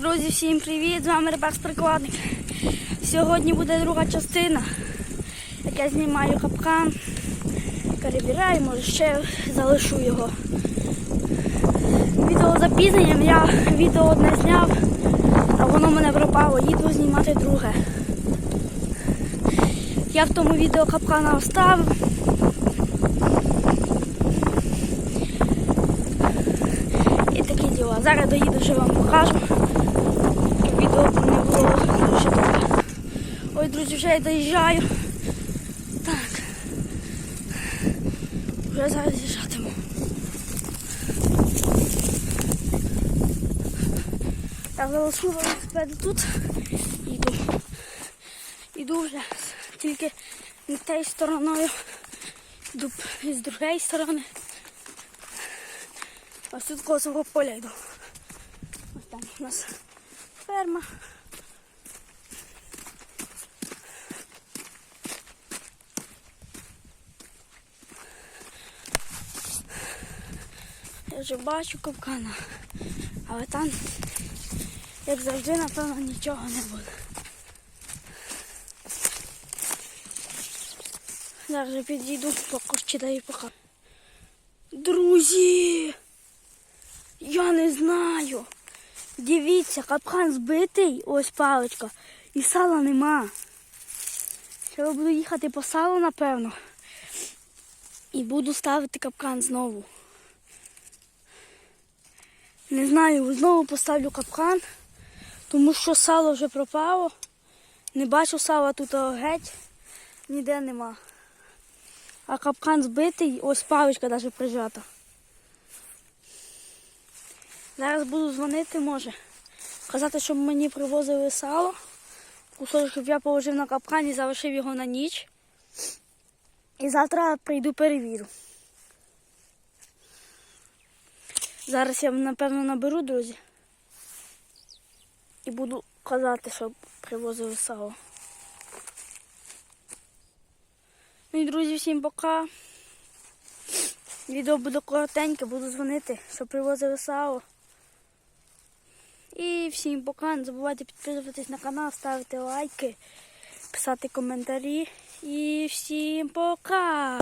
Друзі, всім привіт! З вами Рибак Прикладник. Сьогодні буде друга частина, як я знімаю капкан, перебираю, може ще залишу його. Відео запізненням, я відео одне зняв, а воно мене пропало, їду знімати друге. Я в тому відео капкана оставив. І такі діла. Зараз доїду вже вам покажу. Відео не було дуже довго. Ой, друзі, вже я доїжджаю. Так. Вже зараз з'їжджатиму. Я залишу велосипед тут. Іду. Іду вже. Тільки не тією стороною. Йду з другої сторони. Ось тут коло поля йду. Ось там у нас ферма. Я вже бачу капкана, але там, як завжди, напевно, нічого не буде. Зараз підійду, поки читаю поки. Друзі! Я не знаю. Дивіться, капкан збитий, ось паличка, і сала нема. Треба буду їхати по салу, напевно. І буду ставити капкан знову. Не знаю, знову поставлю капкан, тому що сало вже пропало. Не бачу сала тут геть, ніде нема. А капкан збитий, ось паличка навіть прижата. Зараз буду дзвонити, може. Казати, щоб мені привозили сало. Щоб я положив на капкан і залишив його на ніч. І завтра прийду перевірю. Зараз я напевно наберу, друзі. І буду казати, щоб привозили сало. Ну і друзі, всім пока. Відео буде коротеньке, буду дзвонити, щоб привозили сало. І всім пока. Не забувайте підписуватись на канал, ставити лайки, писати коментарі. І всім пока!